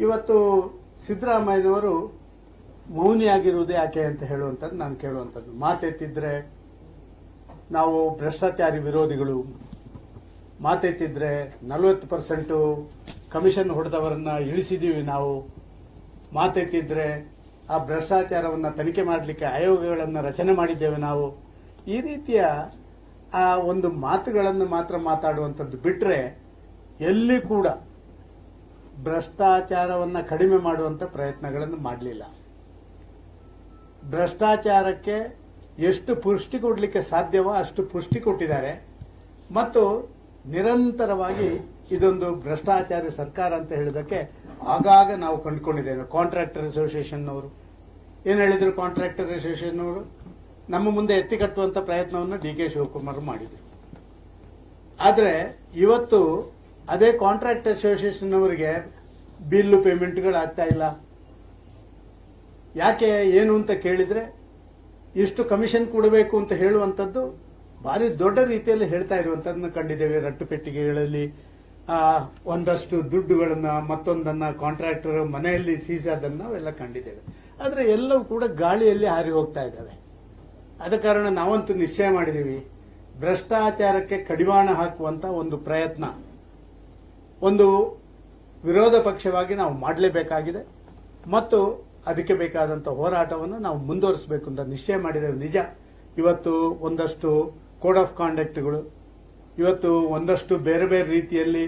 ಇವತ್ತು ಸಿದ್ದರಾಮಯ್ಯನವರು ಮೌನಿಯಾಗಿರುವುದು ಯಾಕೆ ಅಂತ ಹೇಳುವಂಥದ್ದು ನಾನು ಕೇಳುವಂಥದ್ದು. ಮಾತೆತ್ತಿದ್ರೆ ನಾವು ಭ್ರಷ್ಟಾಚಾರಿ ವಿರೋಧಿಗಳು. ಮಾತೆತ್ತಿದ್ರೆ ನಲವತ್ತು ಪರ್ಸೆಂಟು ಕಮಿಷನ್ ಹೊಡೆದವರನ್ನ ಇಳಿಸಿದೀವಿ ನಾವು. ಮಾತೆತ್ತಿದ್ರೆ ಆ ಭ್ರಷ್ಟಾಚಾರವನ್ನು ತನಿಖೆ ಮಾಡಲಿಕ್ಕೆ ಆಯೋಗಗಳನ್ನು ರಚನೆ ಮಾಡಿದ್ದೇವೆ ನಾವು. ಈ ರೀತಿಯ ಆ ಒಂದು ಮಾತುಗಳನ್ನು ಮಾತ್ರ ಮಾತಾಡುವಂಥದ್ದು ಬಿಟ್ಟರೆ ಎಲ್ಲಿ ಕೂಡ ಭ್ರಷ್ಟಾಚಾರವನ್ನು ಕಡಿಮೆ ಮಾಡುವಂಥ ಪ್ರಯತ್ನಗಳನ್ನು ಮಾಡಲಿಲ್ಲ. ಭ್ರಷ್ಟಾಚಾರಕ್ಕೆ ಎಷ್ಟು ಪುಷ್ಟಿ ಕೊಡಲಿಕ್ಕೆ ಸಾಧ್ಯವೋ ಅಷ್ಟು ಪುಷ್ಟಿ ಕೊಟ್ಟಿದ್ದಾರೆ. ಮತ್ತು ನಿರಂತರವಾಗಿ ಇದೊಂದು ಭ್ರಷ್ಟಾಚಾರ ಸರ್ಕಾರ ಅಂತ ಹೇಳೋದಕ್ಕೆ ಆಗಾಗ ನಾವು ಕಂಡುಕೊಂಡಿದ್ದೇವೆ. ಕಾಂಟ್ರಾಕ್ಟರ್ ಅಸೋಸಿಯೇಷನ್ ಅವರು ಏನು ಹೇಳಿದರು ಕಾಂಟ್ರಾಕ್ಟರ್ ಅಸೋಸಿಯೇಷನ್ ಅವರು ನಮ್ಮ ಮುಂದೆ ಎತ್ತಿ ಕಟ್ಟುವಂಥ ಪ್ರಯತ್ನವನ್ನು ಡಿ ಕೆ ಶಿವಕುಮಾರ್ ಮಾಡಿದರು. ಆದರೆ ಇವತ್ತು ಅದೇ ಕಾಂಟ್ರಾಕ್ಟ್ ಅಸೋಸಿಯೇಷನ್ ಅವರಿಗೆ ಬಿಲ್ಲು ಪೇಮೆಂಟ್ಗಳಾಗ್ತಾ ಇಲ್ಲ. ಯಾಕೆ, ಏನು ಅಂತ ಕೇಳಿದ್ರೆ, ಇಷ್ಟು ಕಮಿಷನ್ ಕೊಡಬೇಕು ಅಂತ ಹೇಳುವಂಥದ್ದು ಭಾರಿ ದೊಡ್ಡ ರೀತಿಯಲ್ಲಿ ಹೇಳ್ತಾ ಇರುವಂತದನ್ನ ಕಂಡಿದ್ದೇವೆ. ರಟ್ಟು ಪೆಟ್ಟಿಗೆಗಳಲ್ಲಿ ಒಂದಷ್ಟು ದುಡ್ಡುಗಳನ್ನ, ಮತ್ತೊಂದನ್ನ ಕಾಂಟ್ರಾಕ್ಟರ್ ಮನೆಯಲ್ಲಿ ಸೀಸಾದನ್ನ ನಾವೆಲ್ಲ ಕಂಡಿದ್ದೇವೆ. ಆದ್ರೆ ಎಲ್ಲವೂ ಕೂಡ ಗಾಳಿಯಲ್ಲಿ ಹಾರಿ ಹೋಗ್ತಾ ಇದ್ದಾವೆ. ಆದ ಕಾರಣ ನಾವಂತೂ ನಿಶ್ಚಯ ಮಾಡಿದ್ದೀವಿ, ಭ್ರಷ್ಟಾಚಾರಕ್ಕೆ ಕಡಿವಾಣ ಹಾಕುವಂತ ಒಂದು ಪ್ರಯತ್ನ. ಒಂದು ವಿರೋಧ ಪಕ್ಷವಾಗಿ ನಾವು ಮಾಡಲೇಬೇಕಾಗಿದೆ ಮತ್ತು ಅದಕ್ಕೆ ಬೇಕಾದಂಥ ಹೋರಾಟವನ್ನು ನಾವು ಮುಂದುವರಿಸಬೇಕು ಅಂತ ನಿಶ್ಚಯ ಮಾಡಿದ್ದೇವೆ. ನಿಜ. ಇವತ್ತು ಒಂದಷ್ಟು ಕೋಡ್ ಆಫ್ ಕಾಂಡಕ್ಟ್ಗಳು, ಇವತ್ತು ಒಂದಷ್ಟು ಬೇರೆ ಬೇರೆ ರೀತಿಯಲ್ಲಿ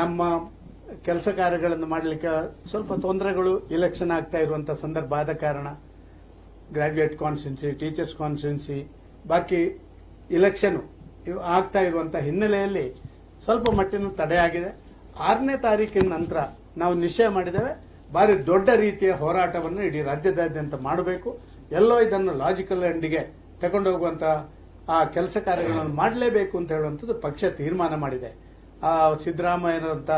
ನಮ್ಮ ಕೆಲಸ ಕಾರ್ಯಗಳನ್ನು ಮಾಡಲಿಕ್ಕೆ ಸ್ವಲ್ಪ ತೊಂದರೆಗಳು ಇಲೆಕ್ಷನ್ ಆಗ್ತಾ ಇರುವಂಥ ಸಂದರ್ಭ ಆದ ಕಾರಣ ಗ್ರಾಜ್ಯುಯೇಟ್ ಕಾನ್ಸ್ಟಿಟ್ಯೂನ್ಸಿ ಟೀಚರ್ಸ್ ಕಾನ್ಸ್ಟಿಟ್ಯೂನ್ಸಿ ಬಾಕಿ ಇಲೆಕ್ಷನ್ ಆಗ್ತಾ ಇರುವಂತ ಹಿನ್ನೆಲೆಯಲ್ಲಿ ಸ್ವಲ್ಪ ಮಟ್ಟಿನ ತಡೆಯಾಗಿದೆ ಆರನೇ ತಾರೀಕಿನ ನಂತರ ನಾವು ನಿಶ್ಚಯ ಮಾಡಿದ್ದೇವೆ, ಭಾರಿ ದೊಡ್ಡ ರೀತಿಯ ಹೋರಾಟವನ್ನು ಇಡೀ ರಾಜ್ಯದಾದ್ಯಂತ ಮಾಡಬೇಕು. ಎಲ್ಲೋ ಇದನ್ನು ಲಾಜಿಕಲ್ ಎಂಡಿಗೆ ಹೋಗುವಂತಹ ಆ ಕೆಲಸ ಕಾರ್ಯಗಳನ್ನು ಮಾಡಲೇಬೇಕು ಅಂತ ಹೇಳುವಂಥದ್ದು ಪಕ್ಷ ತೀರ್ಮಾನ ಮಾಡಿದೆ. ಆ ಸಿದ್ದರಾಮಯ್ಯನಂತ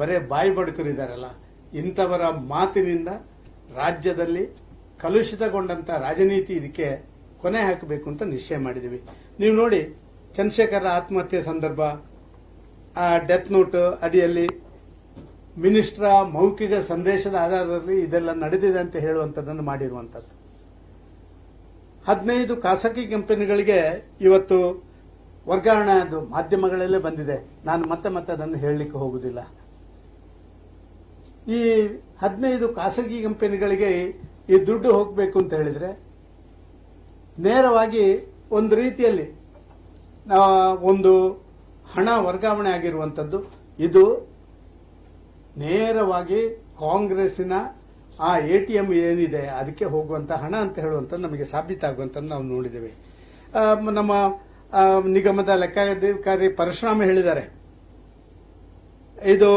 ಬರೇ ಬಾಯಿ ಬಡುಕರಿದ್ದಾರಲ್ಲ ಇಂಥವರ ಮಾತಿನಿಂದ ರಾಜ್ಯದಲ್ಲಿ ಕಲುಷಿತಗೊಂಡಂತ ರಾಜನೀತಿ ಇದಕ್ಕೆ ಕೊನೆ ಹಾಕಬೇಕು ಅಂತ ನಿಶ್ಚಯ ಮಾಡಿದ್ದೀವಿ. ನೀವು ನೋಡಿ ಚಂದ್ರಶೇಖರ ಆತ್ಮಹತ್ಯೆ ಸಂದರ್ಭ ಆ ಡೆತ್ ನೋಟ್ ಅಡಿಯಲ್ಲಿ ಮಿನಿಸ್ಟ್ರ ಮೌಖಿಕ ಸಂದೇಶದ ಆಧಾರದಲ್ಲಿ ಇದೆಲ್ಲ ನಡೆದಿದೆ ಅಂತ ಹೇಳುವಂಥದ್ದನ್ನು ಮಾಡಿರುವಂಥದ್ದು ಹದಿನೈದು ಖಾಸಗಿ ಕಂಪನಿಗಳಿಗೆ ಇವತ್ತು ವರ್ಗಾವಣೆ ಅದು ಮಾಧ್ಯಮಗಳಲ್ಲೇ ಬಂದಿದೆ. ನಾನು ಮತ್ತೆ ಮತ್ತೆ ಅದನ್ನು ಹೇಳಲಿಕ್ಕೆ ಹೋಗುವುದಿಲ್ಲ. ಈ ಹದಿನೈದು ಖಾಸಗಿ ಕಂಪನಿಗಳಿಗೆ ಈ ದುಡ್ಡು ಹೋಗಬೇಕು ಅಂತ ಹೇಳಿದ್ರೆ ನೇರವಾಗಿ ಒಂದು ರೀತಿಯಲ್ಲಿ ಒಂದು ಹಣ ವರ್ಗಾವಣೆ ಆಗಿರುವಂಥದ್ದು ಇದು ನೇರವಾಗಿ ಕಾಂಗ್ರೆಸ್ಸಿನ ಆ ಎ ಟಿ ಎಂ ಏನಿದೆ, ಅದಕ್ಕೆ ಹೋಗುವಂತ ಹಣ ಅಂತ ಹೇಳುವಂಥದ್ದು ನಮಗೆ ಸಾಬೀತಾಗುವಂಥದ್ದು ನಾವು ನೋಡಿದ್ದೇವೆ. ನಮ್ಮ ನಿಗಮದ ಲೆಕ್ಕಾಧಿಕಾರಿ ಪರಶುರಾಮ ಹೇಳಿದ್ದಾರೆ. ಇದು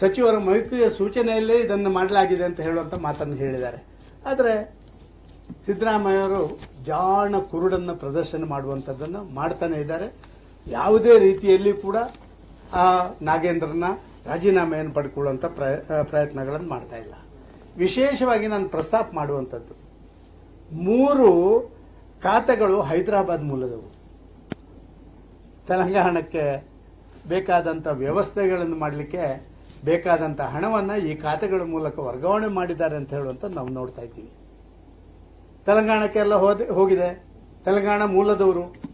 ಸಚಿವರ ಮೈತ್ರಿಯ ಸೂಚನೆಯಲ್ಲೇ ಇದನ್ನು ಮಾಡಲಾಗಿದೆ ಅಂತ ಹೇಳುವಂತ ಮಾತನ್ನು ಹೇಳಿದ್ದಾರೆ. ಆದರೆ ಸಿದ್ದರಾಮಯ್ಯವರು ಜಾಣ ಕುರುಡನ್ನು ಪ್ರದರ್ಶನ ಮಾಡುವಂಥದ್ದನ್ನು ಮಾಡ್ತಾನೆ ಇದ್ದಾರೆ. ಯಾವುದೇ ರೀತಿಯಲ್ಲಿ ಕೂಡ ಆ ನಾಗೇಂದ್ರನ ರಾಜೀನಾಮೆಯನ್ನು ಪಡ್ಕೊಳ್ಳುವಂಥ ಪ್ರಯ- ಪ್ರಯತ್ನಗಳನ್ನು ಮಾಡ್ತಾ ಇಲ್ಲ. ವಿಶೇಷವಾಗಿ ನಾನು ಪ್ರಸ್ತಾಪ ಮಾಡುವಂಥದ್ದು, ಮೂರು ಖಾತೆಗಳು ಹೈದರಾಬಾದ್ ಮೂಲದವು. ತೆಲಂಗಾಣಕ್ಕೆ ಬೇಕಾದಂಥ ವ್ಯವಸ್ಥೆಗಳನ್ನು ಮಾಡಲಿಕ್ಕೆ ಬೇಕಾದಂಥ ಹಣವನ್ನು ಈ ಖಾತೆಗಳ ಮೂಲಕ ವರ್ಗಾವಣೆ ಮಾಡಿದ್ದಾರೆ ಅಂತ ಹೇಳುವಂತ ನಾವು ನೋಡ್ತಾ ಇದ್ದೀವಿ. ತೆಲಂಗಾಣಕ್ಕೆಲ್ಲ ಹೋದ, ಹೋಗಿದೆ. ತೆಲಂಗಾಣ ಮೂಲದವರು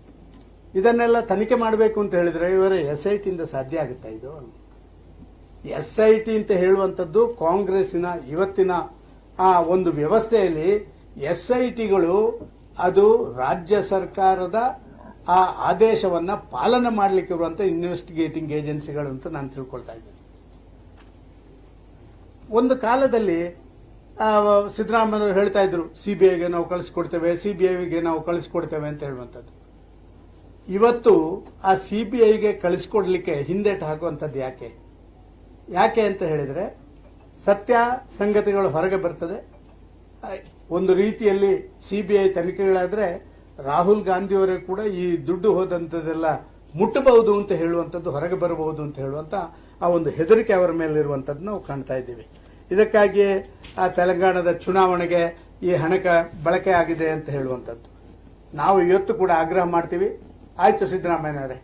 ಇದನ್ನೆಲ್ಲ ತನಿಖೆ ಮಾಡಬೇಕು ಅಂತ ಹೇಳಿದ್ರೆ ಇವರ ಎಸ್ ಐ ಟಿಯಿಂದ ಸಾಧ್ಯ ಆಗುತ್ತಾ ಇದು? ಎಸ್ ಐ ಟಿ ಅಂತ ಹೇಳುವಂಥದ್ದು ಕಾಂಗ್ರೆಸ್ಸಿನ ಇವತ್ತಿನ, ಆ, ಒಂದು ವ್ಯವಸ್ಥೆಯಲ್ಲಿ ಎಸ್ ಐ ಟಿಗಳು ಅದು ರಾಜ್ಯ ಸರ್ಕಾರದ, ಆ, ಆದೇಶವನ್ನ ಪಾಲನೆ ಮಾಡಲಿಕ್ಕೆ ಇರುವಂತ ಇನ್ವೆಸ್ಟಿಗೇಟಿಂಗ್ ಏಜೆನ್ಸಿಗಳು ಅಂತ ನಾನು ತಿಳ್ಕೊಳ್ತಾ ಇದ್ದೀನಿ. ಒಂದು ಕಾಲದಲ್ಲಿ ಸಿದ್ದರಾಮಯ್ಯವರು ಹೇಳ್ತಾ ಇದ್ರು ಸಿಬಿಐಗೆ ನಾವು ಕಳಿಸ್ಕೊಡ್ತೇವೆ ಸಿಬಿಐಗೆ ನಾವು ಕಳಿಸ್ಕೊಡ್ತೇವೆ ಅಂತ ಹೇಳುವಂಥದ್ದು. ಇವತ್ತು ಆ ಸಿಬಿಐಗೆ ಕಳಿಸ್ಕೊಡ್ಲಿಕ್ಕೆ ಹಿಂದೇಟು ಹಾಕುವಂಥದ್ದು ಯಾಕೆ? ಯಾಕೆ ಅಂತ ಹೇಳಿದರೆ, ಸತ್ಯ ಸಂಗತಿಗಳು ಹೊರಗೆ ಬರ್ತದೆ. ಒಂದು ರೀತಿಯಲ್ಲಿ ಸಿಬಿಐ ತನಿಖೆಗಳಾದರೆ ರಾಹುಲ್ ಗಾಂಧಿಯವರೇ ಕೂಡ ಈ ದುಡ್ಡು ಹೋದಂಥದ್ದೆಲ್ಲ ಮುಟ್ಟಬಹುದು ಅಂತ ಹೇಳುವಂಥದ್ದು, ಹೊರಗೆ ಬರಬಹುದು ಅಂತ ಹೇಳುವಂಥ ಆ ಒಂದು ಹೆದರಿಕೆ ಅವರ ಮೇಲೆ ಇರುವಂಥದ್ದು ನಾವು ಕಾಣ್ತಾ ಇದ್ದೀವಿ. ಇದಕ್ಕಾಗಿಯೇ ಆ ತೆಲಂಗಾಣದ ಚುನಾವಣೆಗೆ ಈ ಹಣಕ ಬಳಕೆ ಆಗಿದೆ ಅಂತ ಹೇಳುವಂಥದ್ದು. ನಾವು ಇವತ್ತು ಕೂಡ ಆಗ್ರಹ ಮಾಡ್ತೀವಿ. ಆಯ್ತು ಸಿದ್ದರಾಮಯ್ಯನವರೇ,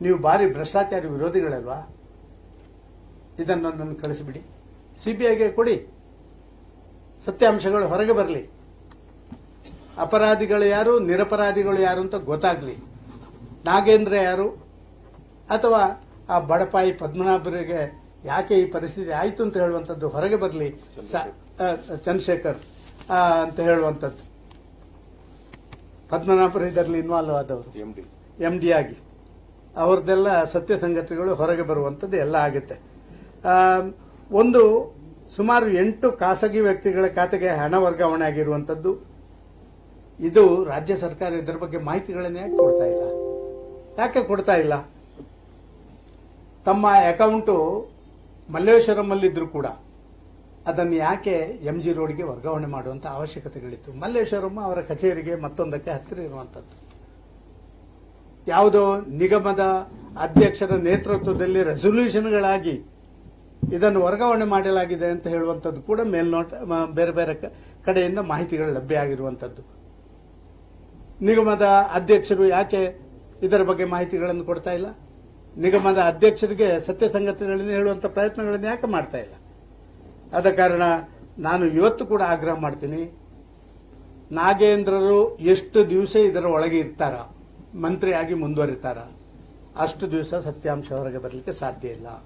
ನೀವು ಭಾರಿ ಭ್ರಷ್ಟಾಚಾರಿ ವಿರೋಧಿಗಳಲ್ವಾ? ಇದನ್ನು ನನ್ನ ಕಳಿಸಿಬಿಡಿ. ಸಿಬಿಐಗೆ ಕೊಡಿ. ಸತ್ಯಾಂಶಗಳು ಹೊರಗೆ ಬರಲಿ. ಅಪರಾಧಿಗಳು ಯಾರು, ನಿರಪರಾಧಿಗಳು ಯಾರು ಅಂತ ಗೊತ್ತಾಗಲಿ. ನಾಗೇಂದ್ರ ಯಾರು, ಅಥವಾ ಆ ಬಡಪಾಯಿ ಪದ್ಮನಾಭರಿಗೆ ಯಾಕೆ ಈ ಪರಿಸ್ಥಿತಿ ಆಯಿತು ಅಂತ ಹೇಳುವಂಥದ್ದು ಹೊರಗೆ ಬರಲಿ ಚಂದ್ರಶೇಖರ್ ಅಂತ ಹೇಳುವಂಥದ್ದು. ಪದ್ಮನಾಭರು ಇದರಲ್ಲಿ ಇನ್ವಾಲ್ವ್ ಆದವರು. ಎಂ ಡಿ ಆಗಿ. ಅವ್ರದ್ದೆಲ್ಲ ಸತ್ಯ ಸಂಗತಿಗಳು ಹೊರಗೆ ಬರುವಂಥದ್ದು ಎಲ್ಲ ಆಗುತ್ತೆ. ಒಂದು ಸುಮಾರು ಎಂಟು ಖಾಸಗಿ ವ್ಯಕ್ತಿಗಳ ಖಾತೆಗೆ ಹಣ ವರ್ಗಾವಣೆ ಆಗಿರುವಂಥದ್ದು. ಇದು ರಾಜ್ಯ ಸರ್ಕಾರ ಇದರ ಬಗ್ಗೆ ಮಾಹಿತಿಗಳನ್ನೇ ಕೊಡ್ತಾ ಇಲ್ಲ. ಯಾಕೆ ಕೊಡ್ತಾ ಇಲ್ಲ? ತಮ್ಮ ಅಕೌಂಟು ಇದ್ದರೂ ಕೂಡ ಅದನ್ನು ಯಾಕೆ ಎಂ ಜಿ ರೋಡ್ಗೆ ವರ್ಗಾವಣೆ ಮಾಡುವಂತ ಅವಶ್ಯಕತೆಗಳಿತ್ತು? ಮಲ್ಲೇಶ್ವರಂ ಅವರ ಕಚೇರಿಗೆ ಮತ್ತೊಂದಕ್ಕೆ ಹತ್ತಿರ ಇರುವಂತದ್ದು ಯಾವುದೋ ನಿಗಮದ ಅಧ್ಯಕ್ಷರ ನೇತೃತ್ವದಲ್ಲಿ ರೆಸೊಲ್ಯೂಷನ್ಗಳಾಗಿ ಇದನ್ನು ವರ್ಗಾವಣೆ ಮಾಡಲಾಗಿದೆ ಅಂತ ಹೇಳುವಂಥದ್ದು ಕೂಡ ಮೇಲ್ನೋಟ ಬೇರೆ ಬೇರೆ ಕಡೆಯಿಂದ ಮಾಹಿತಿಗಳು ಲಭ್ಯ ಆಗಿರುವಂಥದ್ದು. ನಿಗಮದ ಅಧ್ಯಕ್ಷರು ಯಾಕೆ ಇದರ ಬಗ್ಗೆ ಮಾಹಿತಿಗಳನ್ನು ಕೊಡ್ತಾ ಇಲ್ಲ? ನಿಗಮದ ಅಧ್ಯಕ್ಷರಿಗೆ ಸತ್ಯ ಸಂಗತಿಗಳನ್ನು ಹೇಳುವಂಥ ಪ್ರಯತ್ನಗಳನ್ನು ಯಾಕೆ ಮಾಡ್ತಾ ಇಲ್ಲ? ಆದ ಕಾರಣ ನಾನು ಇವತ್ತು ಕೂಡ ಆಗ್ರಹ ಮಾಡ್ತೀನಿ. ನಾಗೇಂದ್ರರು ಎಷ್ಟು ದಿವಸ ಇದರ ಒಳಗೆ ಇರ್ತಾರ ಮಂತ್ರಿಯಾಗಿ ಮುಂದುವರಿತಾರ. ಅಷ್ಟು ದಿವಸ ಸತ್ಯಾಂಶ ಹೊರಗೆ ಬರಲಿಕ್ಕೆ ಸಾಧ್ಯ ಇಲ್ಲ.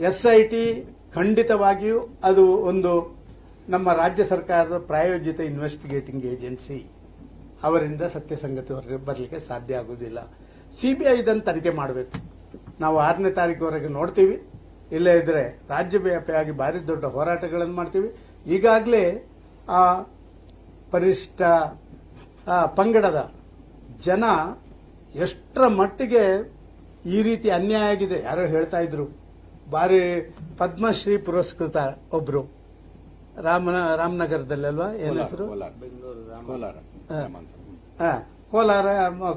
ಎಸ್ ಐ ಟಿ ಖಂಡಿತವಾಗಿಯೂ ಅದು ಒಂದು ನಮ್ಮ ರಾಜ್ಯ ಸರ್ಕಾರದ ಪ್ರಾಯೋಜಿತ ಇನ್ವೆಸ್ಟಿಗೇಟಿಂಗ್ ಏಜೆನ್ಸಿ. ಅವರಿಂದ ಸತ್ಯ ಸಂಗತಿ ಹೊರಗೆ ಬರಲಿಕ್ಕೆ ಸಾಧ್ಯ ಆಗುವುದಿಲ್ಲ. ಸಿಬಿಐ ಇದನ್ನು ತನಿಖೆ ಮಾಡಬೇಕು. ನಾವು ಆರನೇ ತಾರೀಕುವರೆಗೆ ನೋಡ್ತೀವಿ. ಇಲ್ಲೇ ಇದ್ರೆ ರಾಜ್ಯವ್ಯಾಪಿಯಾಗಿ ಭಾರಿ ದೊಡ್ಡ ಹೋರಾಟಗಳನ್ನು ಮಾಡ್ತೀವಿ. ಈಗಾಗಲೇ ಆ ಪರಿಷ್ಠ ಪಂಗಡದ ಜನ ಎಷ್ಟರ ಮಟ್ಟಿಗೆ ಈ ರೀತಿ ಅನ್ಯಾಯ ಆಗಿದೆ. ಯಾರೋ ಹೇಳ್ತಾ ಇದ್ರು. ಬಾರಿ ಪದ್ಮಶ್ರೀ ಪುರಸ್ಕೃತ ಒಬ್ರು. ರಾಮನ ರಾಮನಗರದಲ್ಲಲ್ವಾ? ಏನ್ ಹೆಸರು? ಕೋಲಾರ. ಕೋಲಾರ ಹಾ. ಹಾ, ಕೋಲಾರ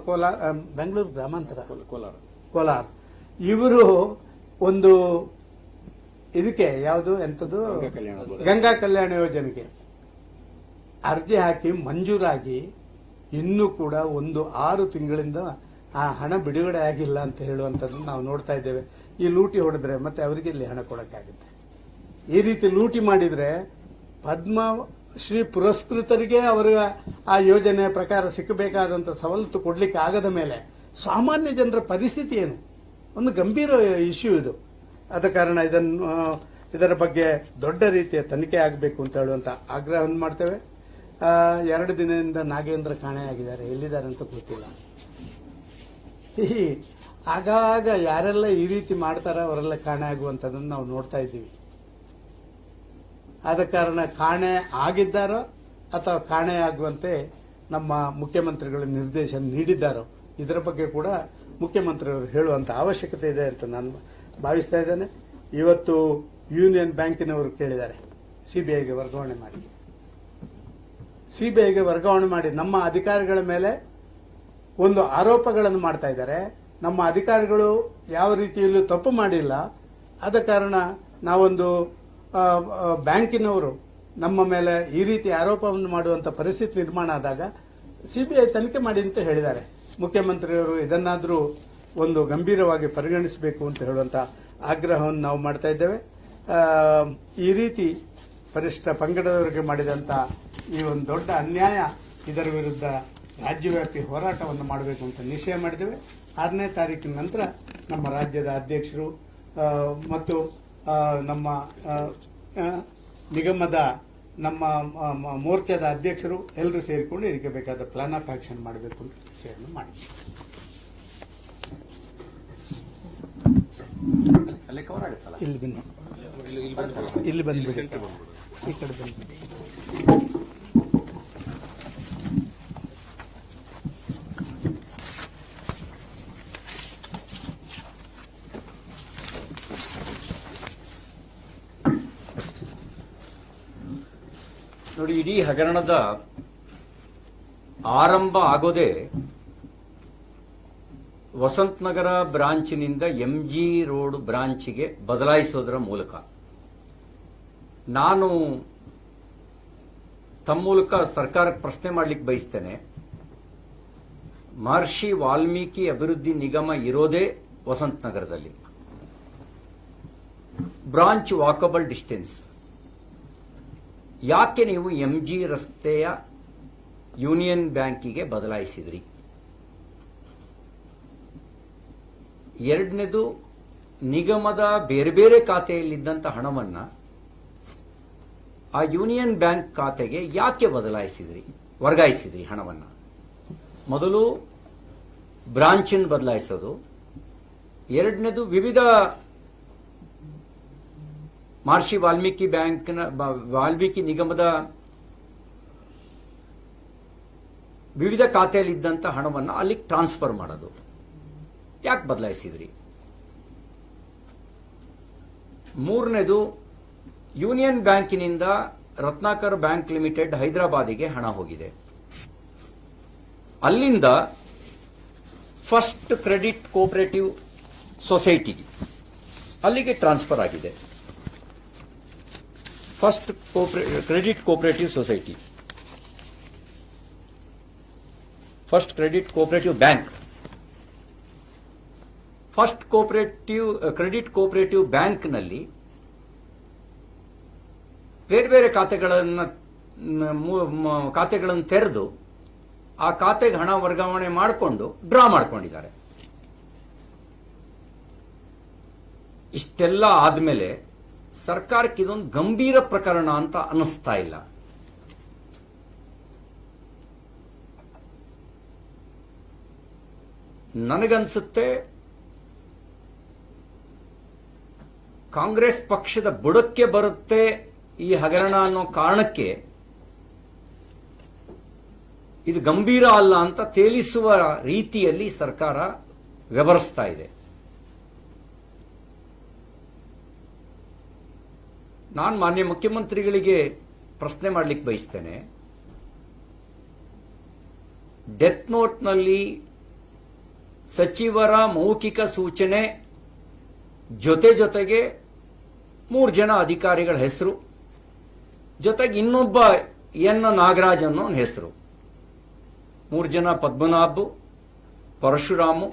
ಕೋಲಾರ ಬೆಂಗಳೂರು ಗ್ರಾಮಾಂತರ. ಕೋಲಾರ. ಕೋಲಾರ. ಇವರು ಒಂದು ಇದಕ್ಕೆ ಯಾವುದು ಎಂಥದ್ದು ಕಲ್ಯಾಣ ಗಂಗಾ ಕಲ್ಯಾಣ ಯೋಜನೆಗೆ ಅರ್ಜಿ ಹಾಕಿ ಮಂಜೂರಾಗಿ ಇನ್ನೂ ಕೂಡ ಒಂದು ಆರು ತಿಂಗಳಿಂದ ಆ ಹಣ ಬಿಡುಗಡೆ ಆಗಿಲ್ಲ ಅಂತ ಹೇಳುವಂಥದ್ದು ನಾವು ನೋಡ್ತಾ ಇದ್ದೇವೆ. ಈ ಲೂಟಿ ಹೊಡೆದ್ರೆ ಮತ್ತೆ ಅವರಿಗೆ ಇಲ್ಲಿ ಹಣ ಕೊಡಕ್ಕಾಗುತ್ತೆ. ಈ ರೀತಿ ಲೂಟಿ ಮಾಡಿದ್ರೆ ಪದ್ಮ ಶ್ರೀ ಪುರಸ್ಕೃತರಿಗೆ ಅವರ ಆ ಯೋಜನೆ ಪ್ರಕಾರ ಸಿಕ್ಕಬೇಕಾದಂತ ಸವಲತ್ತು ಕೊಡ್ಲಿಕ್ಕೆ ಆಗದ ಮೇಲೆ ಸಾಮಾನ್ಯ ಜನರ ಪರಿಸ್ಥಿತಿ ಏನು? ಒಂದು ಗಂಭೀರ ಇಶ್ಯೂ ಇದು. ಆದ ಕಾರಣ ಇದನ್ನು ಇದರ ಬಗ್ಗೆ ದೊಡ್ಡ ರೀತಿಯ ತನಿಖೆ ಆಗಬೇಕು ಅಂತ ಹೇಳುವಂತ ಆಗ್ರಹವನ್ನು ಮಾಡ್ತೇವೆ. ಎರಡು ದಿನದಿಂದ ನಾಗೇಂದ್ರ ಕಾಣೆಯಾಗಿದ್ದಾರೆ. ಎಲ್ಲಿದ್ದಾರೆ ಅಂತ ಗೊತ್ತಿಲ್ಲ. ಆಗಾಗ ಯಾರೆಲ್ಲ ಈ ರೀತಿ ಮಾಡ್ತಾರೋ ಅವರೆಲ್ಲ ಕಾಣೆ ಆಗುವಂತದನ್ನು ನಾವು ನೋಡ್ತಾ ಇದ್ದೀವಿ. ಆದ ಕಾರಣ ಕಾಣೆ ಆಗಿದ್ದಾರೋ ಅಥವಾ ಕಾಣೆ ಆಗುವಂತೆ ನಮ್ಮ ಮುಖ್ಯಮಂತ್ರಿಗಳು ನಿರ್ದೇಶನ ನೀಡಿದ್ದಾರೋ, ಇದರ ಬಗ್ಗೆ ಕೂಡ ಮುಖ್ಯಮಂತ್ರಿಯವರು ಹೇಳುವಂತ ಅವಶ್ಯಕತೆ ಇದೆ ಅಂತ ನಾನು ಭಾವಿಸ್ತಾ ಇದ್ದೇನೆ. ಇವತ್ತು ಯೂನಿಯನ್ ಬ್ಯಾಂಕಿನವರು ಕೇಳಿದ್ದಾರೆ. ಸಿಬಿಐಗೆ ವರ್ಗಾವಣೆ ಮಾಡಿ. ಸಿಬಿಐಗೆ ವರ್ಗಾವಣೆ ಮಾಡಿ ನಮ್ಮ ಅಧಿಕಾರಿಗಳ ಮೇಲೆ ಒಂದು ಆರೋಪಗಳನ್ನು ಮಾಡ್ತಾ ಇದ್ದಾರೆ. ನಮ್ಮ ಅಧಿಕಾರಿಗಳು ಯಾವ ರೀತಿಯಲ್ಲೂ ತಪ್ಪು ಮಾಡಿಲ್ಲ. ಆದ ಕಾರಣ ನಾವೊಂದು ಬ್ಯಾಂಕಿನವರು ನಮ್ಮ ಮೇಲೆ ಈ ರೀತಿ ಆರೋಪವನ್ನು ಮಾಡುವಂತ ಪರಿಸ್ಥಿತಿ ನಿರ್ಮಾಣ ಆದಾಗ ಸಿಬಿಐ ತನಿಖೆ ಮಾಡಿ ಅಂತ ಹೇಳಿದ್ದಾರೆ. ಮುಖ್ಯಮಂತ್ರಿಯವರು ಇದನ್ನಾದರೂ ಒಂದು ಗಂಭೀರವಾಗಿ ಪರಿಗಣಿಸಬೇಕು ಅಂತ ಹೇಳುವಂತ ಆಗ್ರಹವನ್ನು ನಾವು ಮಾಡ್ತಾ ಇದ್ದೇವೆ. ಈ ರೀತಿ ಪರಿಷ್ಠ ಪಂಗಡದವರಿಗೆ ಮಾಡಿದಂತ ಈ ಒಂದು ದೊಡ್ಡ ಅನ್ಯಾಯ ಇದರ ವಿರುದ್ಧ ರಾಜ್ಯವ್ಯಾಪಿ ಹೋರಾಟವನ್ನು ಮಾಡಬೇಕು ಅಂತ ನಿಶ್ಚಯ ಮಾಡಿದ್ದೇವೆ. ಆರನೇ ತಾರೀಕಿನ ನಂತರ ನಮ್ಮ ರಾಜ್ಯದ ಅಧ್ಯಕ್ಷರು ಮತ್ತು ನಮ್ಮ ನಿಗಮದ ನಮ್ಮ ಮೋರ್ಚಾದ ಅಧ್ಯಕ್ಷರು ಎಲ್ಲರೂ ಸೇರಿಕೊಂಡು ಇದಕ್ಕೆ ಬೇಕಾದ ಪ್ಲಾನ್ ಆಫ್ ಆಕ್ಷನ್ ಮಾಡಬೇಕು ಅಂತ ನಿಶ್ಚಯವನ್ನು ಮಾಡಿದ್ದೀವಿ. ಕವರ್ ಇಲ್ಲಿ ಬನ್ನಿ. ಇಲ್ಲಿ ಬಂದ್ಬಿಡಿ. ಈ ಕಡೆ ಬಂದ್ಬಿಡಿ. ನೋಡಿ ಇಡೀ ಹಗರಣದ ಆರಂಭ ಆಗೋದೇ ವಸಂತ್ ನಗರ ಬ್ರಾಂಚಿನಿಂದ ಎಂಜಿ ರೋಡ್ ಬ್ರಾಂಚಿಗೆ ಬದಲಾಯಿಸೋದರ ಮೂಲಕ. ನಾನು ತಮ್ಮ ಮೂಲಕ ಸರ್ಕಾರಕ್ಕೆ ಪ್ರಶ್ನೆ ಮಾಡಲಿಕ್ಕೆ ಬಯಸ್ತೇನೆ. ಮಹರ್ಷಿ ವಾಲ್ಮೀಕಿ ಅಭಿವೃದ್ಧಿ ನಿಗಮ ಇರೋದೇ ವಸಂತ ನಗರದಲ್ಲಿ ಬ್ರಾಂಚ್ ವಾಕಬಲ್ ಡಿಸ್ಟೆನ್ಸ್. ಯಾಕೆ ನೀವು ಎಂ ಜಿ ರಸ್ತೆಯ ಯೂನಿಯನ್ ಬ್ಯಾಂಕಿಗೆ ಬದಲಾಯಿಸಿದ್ರಿ? ಎರಡನೇದು, ನಿಗಮದ ಬೇರೆ ಬೇರೆ ಖಾತೆಯಲ್ಲಿದ್ದಂಥ ಹಣವನ್ನ ಆ ಯೂನಿಯನ್ ಬ್ಯಾಂಕ್ ಖಾತೆಗೆ ಯಾಕೆ ಬದಲಾಯಿಸಿದ್ರಿ, ವರ್ಗಾಯಿಸಿದ್ರಿ ಹಣವನ್ನ? ಮೊದಲು ಬ್ರಾಂಚನ್ನು ಬದಲಾಯಿಸೋದು. ಎರಡನೇದು, ವಿವಿಧ ಮಹರ್ಷಿ ವಾಲ್ಮೀಕಿ ಬ್ಯಾಂಕ್ನ ವಾಲ್ಮೀಕಿ ನಿಗಮದ ವಿವಿಧ ಖಾತೆಯಲ್ಲಿದ್ದಂಥ ಹಣವನ್ನು ಅಲ್ಲಿಗೆ ಟ್ರಾನ್ಸ್ಫರ್ ಮಾಡೋದು. ಯಾಕೆ ಬದಲಾಯಿಸಿದ್ರಿ? ಮೂರನೇದು, ಯೂನಿಯನ್ ಬ್ಯಾಂಕಿನಿಂದ ರತ್ನಾಕರ್ ಬ್ಯಾಂಕ್ ಲಿಮಿಟೆಡ್ ಹೈದರಾಬಾದಿಗೆ ಹಣ ಹೋಗಿದೆ. ಅಲ್ಲಿಂದ ಫಸ್ಟ್ ಕ್ರೆಡಿಟ್ ಕೋಪರೇಟಿವ್ ಸೊಸೈಟಿ ಅಲ್ಲಿಗೆ ಟ್ರಾನ್ಸ್ಫರ್ ಆಗಿದೆ. First credit cooperative society first credit cooperative bank first cooperative credit cooperative ಬ್ಯಾಂಕ್ನಲ್ಲಿ ಬೇರೆ ಬೇರೆ ಖಾತೆಗಳನ್ನು ಖಾತೆಗಳನ್ನು ತೆರೆದು ಆ ಖಾತೆಗೆ ಹಣ ವರ್ಗಾವಣೆ ಮಾಡಿಕೊಂಡು ಡ್ರಾ ಮಾಡ್ಕೊಂಡಿದ್ದಾರೆ. ಇಷ್ಟೆಲ್ಲ ಆದ್ಮೇಲೆ ಸರ್ಕಾರಕ್ಕೆ ಇದೊಂದು ಗಂಭೀರ ಪ್ರಕರಣ ಅಂತ ಅನ್ನಿಸ್ತಾ ಇಲ್ಲ. ನನಗನ್ಸುತ್ತೆ ಕಾಂಗ್ರೆಸ್ ಪಕ್ಷದ ಬುಡಕ್ಕೆ ಬರುತ್ತೆ ಈ ಹಗರಣ ಅನ್ನೋ ಕಾರಣಕ್ಕೆ ಇದು ಗಂಭೀರ ಅಲ್ಲ ಅಂತ ತೇಲಿಸುವ ರೀತಿಯಲ್ಲಿ ಸರ್ಕಾರ ವ್ಯವಹರಿಸ್ತಾ ಇದೆ. ನಾನು ಮಾನ್ಯ ಮುಖ್ಯಮಂತ್ರಿಗಳಿಗೆ ಪ್ರಶ್ನೆ ಮಾಡಲಿಕ್ಕೆ ಬಯಸ್ತೇನೆ. ಡೆತ್ ನೋಟ್ನಲ್ಲಿ ಸಚಿವರ ಮೌಖಿಕ ಸೂಚನೆ ಜೊತೆ ಜೊತೆಗೆ ಮೂರು ಜನ ಅಧಿಕಾರಿಗಳ ಹೆಸರು, ಜೊತೆಗೆ ಇನ್ನೊಬ್ಬ ಎನ್ ನಾಗರಾಜ್ ಅನ್ನೋ ಹೆಸರು. ಮೂರು ಜನ ಪದ್ಮನಾಭು, ಪರಶುರಾಮು,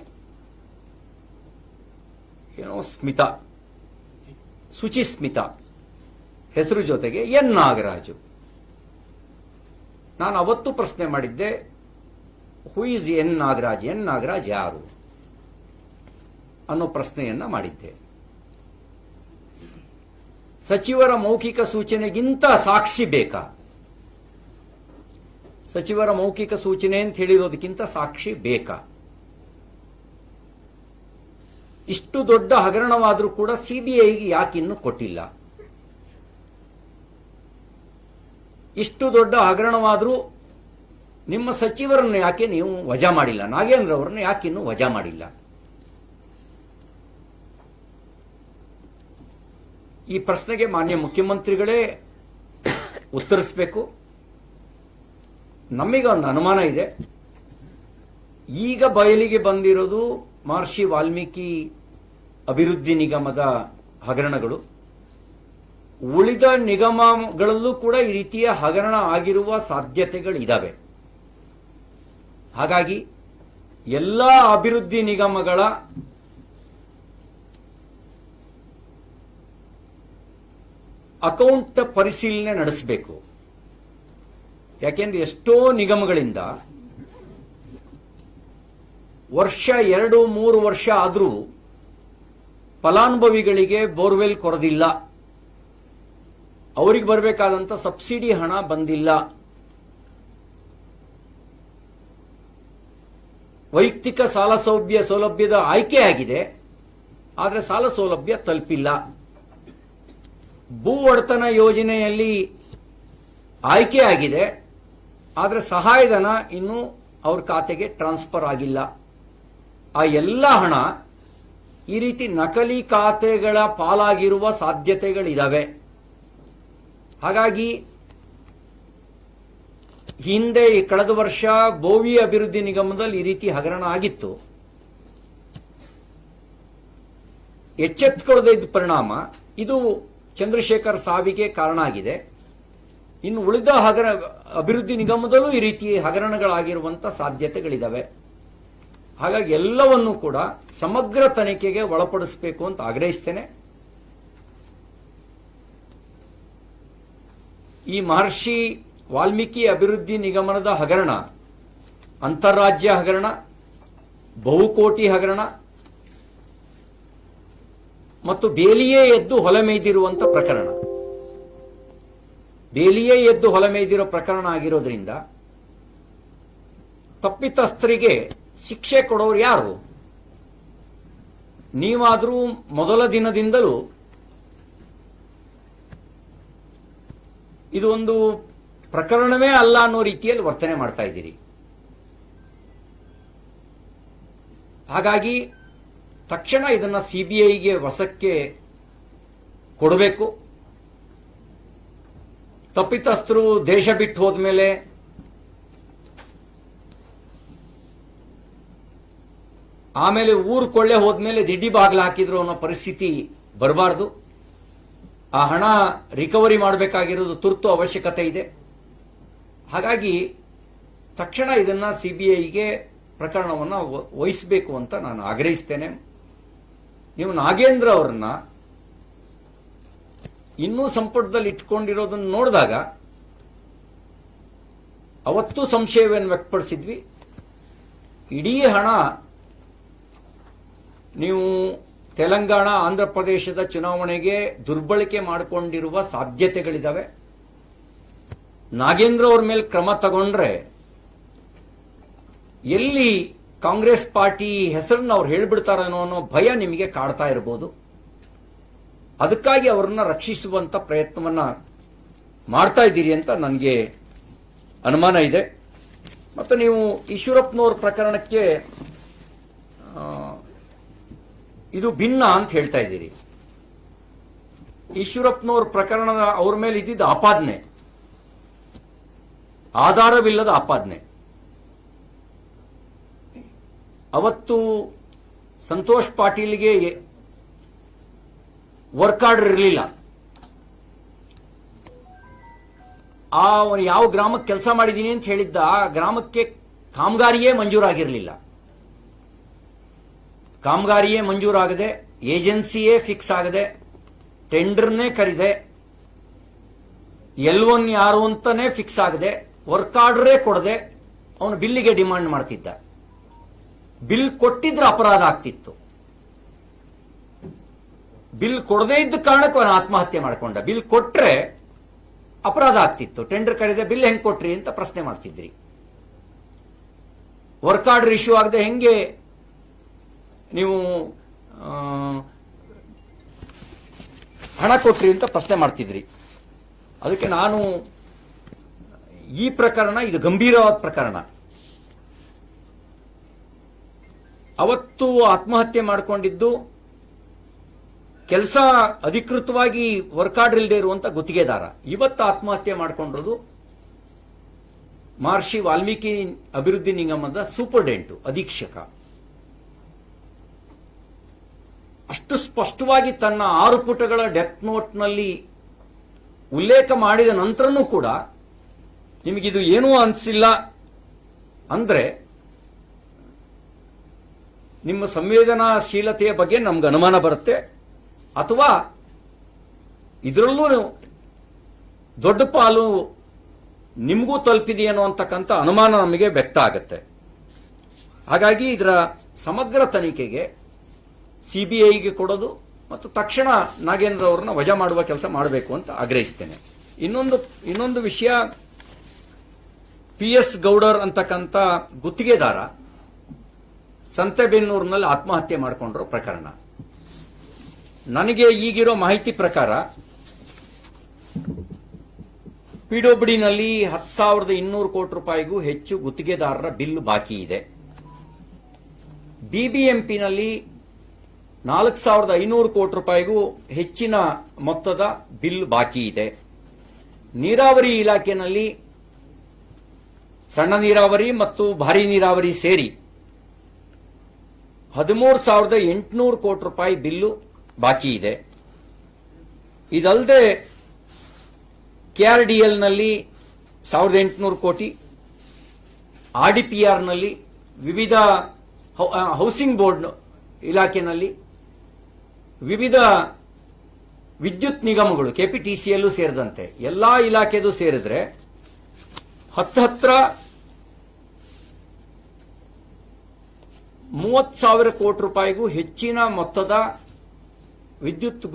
ಏನೋ ಸ್ಮಿತಾ ಸುಚಿ ಸ್ಮಿತಾ ಹೆಸರು ಜೊತೆಗೆ ಎನ್ ನಾಗರಾಜು. ನಾನು ಅವತ್ತು ಪ್ರಶ್ನೆ ಮಾಡಿದ್ದೆ who is N Nagaraj? N Nagaraj ಯಾರು? ಅನ್ನೋ ಪ್ರಶ್ನೆಯನ್ನ ಮಾಡಿದ್ದೆ. ಸಚಿವರ ಮೌಖಿಕ ಸೂಚನೆಗಿಂತ ಸಾಕ್ಷಿ ಬೇಕಾ? ಸಚಿವರ ಮೌಖಿಕ ಸೂಚನೆ ಅಂತ ಹೇಳಿರೋದಕ್ಕಿಂತ ಸಾಕ್ಷಿ ಬೇಕಾ? ಇಷ್ಟು ದೊಡ್ಡ ಹಗರಣವಾದರೂ ಕೂಡ ಸಿಬಿಐಗೆ ಯಾಕೆ ಇನ್ನೂ ಕೊಟ್ಟಿಲ್ಲ. ಇಷ್ಟು ದೊಡ್ಡ ಹಗರಣವಾದರೂ ನಿಮ್ಮ ಸಚಿವರನ್ನು ಯಾಕೆ ನೀವು ವಜಾ ಮಾಡಿಲ್ಲ? ನಾಗೇಂದ್ರ ಅವರನ್ನು ಯಾಕೆ ಇನ್ನೂ ವಜಾ ಮಾಡಿಲ್ಲ? ಈ ಪ್ರಶ್ನೆಗೆ ಮಾನ್ಯ ಮುಖ್ಯಮಂತ್ರಿಗಳೇ ಉತ್ತರಿಸಬೇಕು. ನಮಗೆ ಒಂದು ಅನುಮಾನ ಇದೆ. ಈಗ ಬಯಲಿಗೆ ಬಂದಿರೋದು ಮಹರ್ಷಿ ವಾಲ್ಮೀಕಿ ಅಭಿವೃದ್ಧಿ ನಿಗಮದ ಹಗರಣಗಳು. ಉಳಿದ ನಿಗಮಗಳಲ್ಲೂ ಕೂಡ ಈ ರೀತಿಯ ಹಗರಣ ಆಗಿರುವ ಸಾಧ್ಯತೆಗಳಿದ್ದಾವೆ ಹಾಗಾಗಿ ಎಲ್ಲ ಅಭಿವೃದ್ಧಿ ನಿಗಮಗಳ ಅಕೌಂಟ್ ಪರಿಶೀಲನೆ ನಡೆಸಬೇಕು. ಯಾಕೆಂದ್ರೆ ಎಷ್ಟೋ ನಿಗಮಗಳಿಂದ ವರ್ಷ ಎರಡು, ಮೂರು ವರ್ಷ ಆದರೂ ಫಲಾನುಭವಿಗಳಿಗೆ ಬೋರ್ವೆಲ್ ಕೊರದಿಲ್ಲ ಅವರಿಗೆ ಬರಬೇಕಾದಂತ ಸಬ್ಸಿಡಿ ಹಣ ಬಂದಿಲ್ಲ. ವೈಯಕ್ತಿಕ ಸಾಲ ಸೌಲಭ್ಯ ಸೌಲಭ್ಯದ ಆಯ್ಕೆ ಆಗಿದೆ, ಆದರೆ ಸಾಲ ಸೌಲಭ್ಯ ತಲುಪಿಲ್ಲ. ಭೂ ಒಡೆತನ ಯೋಜನೆಯಲ್ಲಿ ಆಯ್ಕೆ ಆಗಿದೆ, ಆದರೆ ಸಹಾಯಧನ ಇನ್ನೂ ಅವ್ರ ಖಾತೆಗೆ ಟ್ರಾನ್ಸ್ಫರ್ ಆಗಿಲ್ಲ. ಆ ಎಲ್ಲ ಹಣ ಈ ರೀತಿ ನಕಲಿ ಖಾತೆಗಳ ಪಾಲಾಗಿರುವ ಸಾಧ್ಯತೆಗಳಿದಾವೆ. ಹಾಗಾಗಿ ಹಿಂದೆ ಕಳೆದ ವರ್ಷ ಬೋವಿ ಅಭಿವೃದ್ಧಿ ನಿಗಮದಲ್ಲಿ ಈ ರೀತಿ ಹಗರಣ ಆಗಿತ್ತು. ಎಚ್ಚೆತ್ತುಕೊಳ್ಳದ ಪರಿಣಾಮ ಇದು ಚಂದ್ರಶೇಖರ್ ಸಾವಿಗೆ ಕಾರಣ ಆಗಿದೆ. ಇನ್ನು ಉಳಿದ ಹಗರ ಅಭಿವೃದ್ಧಿ ನಿಗಮದಲ್ಲೂ ಈ ರೀತಿ ಹಗರಣಗಳಾಗಿರುವಂಥ ಸಾಧ್ಯತೆಗಳಿದ್ದಾವೆ ಹಾಗಾಗಿ ಎಲ್ಲವನ್ನೂ ಕೂಡ ಸಮಗ್ರ ತನಿಖೆಗೆ ಒಳಪಡಿಸಬೇಕು ಅಂತ ಆಗ್ರಹಿಸ್ತೇನೆ. ಈ ಮಹರ್ಷಿ ವಾಲ್ಮೀಕಿ ಅಭಿವೃದ್ಧಿ ನಿಗಮನದ ಹಗರಣ, ಅಂತಾರಾಜ್ಯ ಹಗರಣ, ಬಹುಕೋಟಿ ಹಗರಣ, ಮತ್ತು ಬೇಲಿಯೇ ಎದ್ದು ಹೊಲಮೇಯ್ದಿರುವಂತ ಪ್ರಕರಣ. ಬೇಲಿಯೇ ಎದ್ದು ಹೊಲಮೇಯ್ದಿರೋ ಪ್ರಕರಣ ಆಗಿರೋದ್ರಿಂದ ತಪ್ಪಿತಸ್ಥರಿಗೆ ಶಿಕ್ಷೆ ಕೊಡೋರು ಯಾರು? ನೀವಾದರೂ ಮೊದಲ ದಿನದಿಂದಲೂ ಇದು ಒಂದು ಪ್ರಕರಣವೇ ಅಲ್ಲ ಅನ್ನೋ ರೀತಿಯಲ್ಲಿ ವರ್ತನೆ ಮಾಡ್ತಾ ಇದ್ದೀರಿ. ಹಾಗಾಗಿ ತಕ್ಷಣ ಇದನ್ನ ಸಿಬಿಐಗೆ ವಶಕ್ಕೆ ಕೊಡಬೇಕು. ತಪ್ಪಿತಸ್ಥರು ದೇಶ ಬಿಟ್ಟು ಹೋದ್ಮೇಲೆ ಆಮೇಲೆ ಊರು ಕೊಳ್ಳೆ ಹೋದ್ಮೇಲೆ ದಿಡ್ಡಿ ಬಾಗಿಲು ಹಾಕಿದ್ರು ಅನ್ನೋ ಪರಿಸ್ಥಿತಿ ಬರಬಾರ್ದು. ಆ ಹಣ ರಿಕವರಿ ಮಾಡಬೇಕಾಗಿರೋದು ತುರ್ತು ಅವಶ್ಯಕತೆ ಇದೆ. ಹಾಗಾಗಿ ತಕ್ಷಣ ಇದನ್ನ ಐಗೆ ಪ್ರಕರಣವನ್ನು ವಹಿಸಬೇಕು ಅಂತ ನಾನು ಆಗ್ರಹಿಸ್ತೇನೆ. ನೀವು ನಾಗೇಂದ್ರ ಅವರನ್ನ ಇನ್ನೂ ಸಂಪುಟದಲ್ಲಿ ಇಟ್ಕೊಂಡಿರೋದನ್ನು ನೋಡಿದಾಗ ಅವತ್ತು ಸಂಶಯವನ್ನು ವ್ಯಕ್ತಪಡಿಸಿದ್ವಿ. ಇಡೀ ಹಣ ನೀವು ತೆಲಂಗಾಣ, ಆಂಧ್ರ ಪ್ರದೇಶದ ಚುನಾವಣೆಗೆ ದುರ್ಬಳಕೆ ಮಾಡಿಕೊಂಡಿರುವ ಸಾಧ್ಯತೆಗಳಿದ್ದಾವೆ ನಾಗೇಂದ್ರ ಅವ್ರ ಮೇಲೆ ಕ್ರಮ ತಗೊಂಡ್ರೆ ಎಲ್ಲಿ ಕಾಂಗ್ರೆಸ್ ಪಾರ್ಟಿ ಹೆಸರನ್ನ ಅವ್ರು ಹೇಳ್ಬಿಡ್ತಾರನೋ ಅನ್ನೋ ಭಯ ನಿಮಗೆ ಕಾಡ್ತಾ ಇರಬಹುದು ಅದಕ್ಕಾಗಿ ಅವರನ್ನ ರಕ್ಷಿಸುವಂತ ಪ್ರಯತ್ನವನ್ನ ಮಾಡ್ತಾ ಇದ್ದೀರಿ ಅಂತ ನನಗೆ ಅನುಮಾನ ಇದೆ. ಮತ್ತು ನೀವು ಈಶ್ವರಪ್ಪನವ್ರ ಪ್ರಕರಣಕ್ಕೆ ಇದು ಭಿನ್ನ ಅಂತ ಹೇಳ್ತಾ ಇದ್ದೀರಿ. ಈಶ್ವರಪ್ಪನವ್ರ ಪ್ರಕರಣದ ಅವ್ರ ಮೇಲೆ ಇದ್ದಿದ್ದ ಆಪಾದನೆ. ಆಧಾರವಿಲ್ಲದ ಆಪಾದನೆ. ಅವತ್ತು ಸಂತೋಷ್ ಪಾಟೀಲ್ಗೆ ವರ್ಕ್ ಆರ್ಡರ್ ಇರಲಿಲ್ಲ. ಆ ಯಾವ ಗ್ರಾಮಕ್ಕೆ ಕೆಲಸ ಮಾಡಿದ್ದೀನಿ ಅಂತ ಹೇಳಿದ್ದ, ಆ ಗ್ರಾಮಕ್ಕೆ ಕಾಮಗಾರಿಯೇ ಮಂಜೂರಾಗಿರಲಿಲ್ಲ. ಕಾಮಗಾರಿಯೇ ಮಂಜೂರಾಗದೆ, ಏಜೆನ್ಸಿಯೇ ಫಿಕ್ಸ್ ಆಗದೆ ಟೆಂಡರ್ನೇ ಕರಿದೆ ಎಲ್ ಒನ್ ಯಾರು ಅಂತಾನೆ ಫಿಕ್ಸ್ ಆಗದೆ ವರ್ಕ್ ಆರ್ಡರೇ ಕೊಡದೆ, ಅವನು ಬಿಲ್ಲಿಗೆ ಡಿಮಾಂಡ್ ಮಾಡ್ತಿದ್ದ. ಬಿಲ್ ಕೊಟ್ಟಿದ್ರೆ ಅಪರಾಧ ಆಗ್ತಿತ್ತು. ಬಿಲ್ ಕೊಡದೇ ಇದ್ದ ಕಾರಣಕ್ಕೆ ಅವನು ಆತ್ಮಹತ್ಯೆ ಮಾಡಿಕೊಂಡ. ಬಿಲ್ ಕೊಟ್ರೆ ಅಪರಾಧ ಆಗ್ತಿತ್ತು. ಟೆಂಡರ್ ಕರೆದೆ, ಬಿಲ್ ಹೆಂಗ್ ಕೊಟ್ರಿ ಅಂತ ಪ್ರಶ್ನೆ ಮಾಡ್ತಿದ್ರಿ. ವರ್ಕ್ ಆರ್ಡರ್ ಇಶ್ಯೂ ಆಗದೆ ಹೆಂಗೆ ನೀವು ಹಣ ಕೊಟ್ರಿ ಅಂತ ಪ್ರಶ್ನೆ ಮಾಡ್ತಿದ್ರಿ. ಅದಕ್ಕೆ ನಾನು, ಈ ಪ್ರಕರಣ ಇದು ಗಂಭೀರವಾದ ಪ್ರಕರಣ. ಅವತ್ತು ಆತ್ಮಹತ್ಯೆ ಮಾಡಿಕೊಂಡಿದ್ದು, ಕೆಲಸ ಅಧಿಕೃತವಾಗಿ ವರ್ಕ್ ಆರ್ಡರ್ ಇಲ್ಲದೆ ಇರುವಂತ ಗುತ್ತಿಗೆದಾರ. ಇವತ್ತು ಆತ್ಮಹತ್ಯೆ ಮಾಡಿಕೊಂಡಿರೋದು ಮಹರ್ಷಿ ವಾಲ್ಮೀಕಿ ಅಭಿವೃದ್ಧಿ ನಿಗಮದ ಸೂಪರ್ಡೆಂಟು, ಅಧೀಕ್ಷಕ. ಅಷ್ಟು ಸ್ಪಷ್ಟವಾಗಿ ತನ್ನ ಆರು ಪುಟಗಳ ಡೆತ್ ನೋಟ್ನಲ್ಲಿ ಉಲ್ಲೇಖ ಮಾಡಿದ ನಂತರನೂ ಕೂಡ ನಿಮಗಿದು ಏನೂ ಅನಿಸಿಲ್ಲ ಅಂದರೆ ನಿಮ್ಮ ಸಂವೇದನಾಶೀಲತೆಯ ಬಗ್ಗೆ ನಮ್ಗೆ ಅನುಮಾನ ಬರುತ್ತೆ. ಅಥವಾ ಇದರಲ್ಲೂ ದೊಡ್ಡ ಪಾಲು ನಿಮಗೂ ತಲುಪಿದೆಯೇನೋ ಅಂತಕ್ಕಂಥ ಅನುಮಾನ ನಮಗೆ ವ್ಯಕ್ತ ಆಗುತ್ತೆ. ಹಾಗಾಗಿ ಇದರ ಸಮಗ್ರ ತನಿಖೆಗೆ ಸಿಬಿಐಗೆ ಕೊಡೋದು ಮತ್ತು ತಕ್ಷಣ ನಾಗೇಂದ್ರ ಅವರನ್ನ ವಜಾ ಮಾಡುವ ಕೆಲಸ ಮಾಡಬೇಕು ಅಂತ ಆಗ್ರಹಿಸ್ತೇನೆ. ಇನ್ನೊಂದು ಇನ್ನೊಂದು ವಿಷಯ ಪಿ ಎಸ್ ಗೌಡರ್ ಅಂತಕ್ಕಂಥ ಗುತ್ತಿಗೆದಾರ ಸಂತೆಬೆನ್ನೂರಿನಲ್ಲಿ ಆತ್ಮಹತ್ಯೆ ಮಾಡಿಕೊಂಡಿರೋ ಪ್ರಕರಣ. ನನಗೆ ಈಗಿರೋ ಮಾಹಿತಿ ಪ್ರಕಾರ ಪಿಡೋಬಿಡಿನಲ್ಲಿ ಹತ್ತು ಸಾವಿರದ ಇನ್ನೂರು ಕೋಟಿ ರೂಪಾಯಿಗೂ ಹೆಚ್ಚು ಗುತ್ತಿಗೆದಾರರ ಬಿಲ್ ಬಾಕಿ ಇದೆ. ಬಿಬಿಎಂಪಿನಲ್ಲಿ ನಾಲ್ಕು ಸಾವಿರದ ಐನೂರು ಕೋಟಿ ರೂಪಾಯಿಗೂ ಹೆಚ್ಚಿನ ಮೊತ್ತದ ಬಿಲ್ ಬಾಕಿ ಇದೆ. ನೀರಾವರಿ ಇಲಾಖೆಯಲ್ಲಿ ಸಣ್ಣ ನೀರಾವರಿ ಮತ್ತು ಭಾರಿ ನೀರಾವರಿ ಸೇರಿ ಹದಿಮೂರು ಸಾವಿರದ ಎಂಟುನೂರು ಕೋಟಿ ರೂಪಾಯಿ ಬಿಲ್ಲು ಬಾಕಿ ಇದೆ. ಇದಲ್ಲದೆ ಕೆಆರ್ಡಿಎಲ್ನಲ್ಲಿ ಸಾವಿರದ ಎಂಟುನೂರು ಕೋಟಿ ಆರ್ಡಿಪಿಆರ್ನಲ್ಲಿ ವಿವಿಧ ಹೌಸಿಂಗ್ ಬೋರ್ಡ್ ಇಲಾಖೆನಲ್ಲಿ ವಿವಿಧ ವಿದ್ಯುತ್ ನಿಗಮಗಳು, ಕೆಪಿಟಿಸಿಯಲ್ಲೂ ಸೇರಿದಂತೆ, ಎಲ್ಲಾ ಇಲಾಖೆದು ಸೇರಿದ್ರೆ ಹತ್ತು ಹತ್ರ ಮೂವತ್ತು ಸಾವಿರ ಕೋಟಿ ರೂಪಾಯಿಗೂ ಹೆಚ್ಚಿನ ಮೊತ್ತದ ವಿದ್ಯುತ್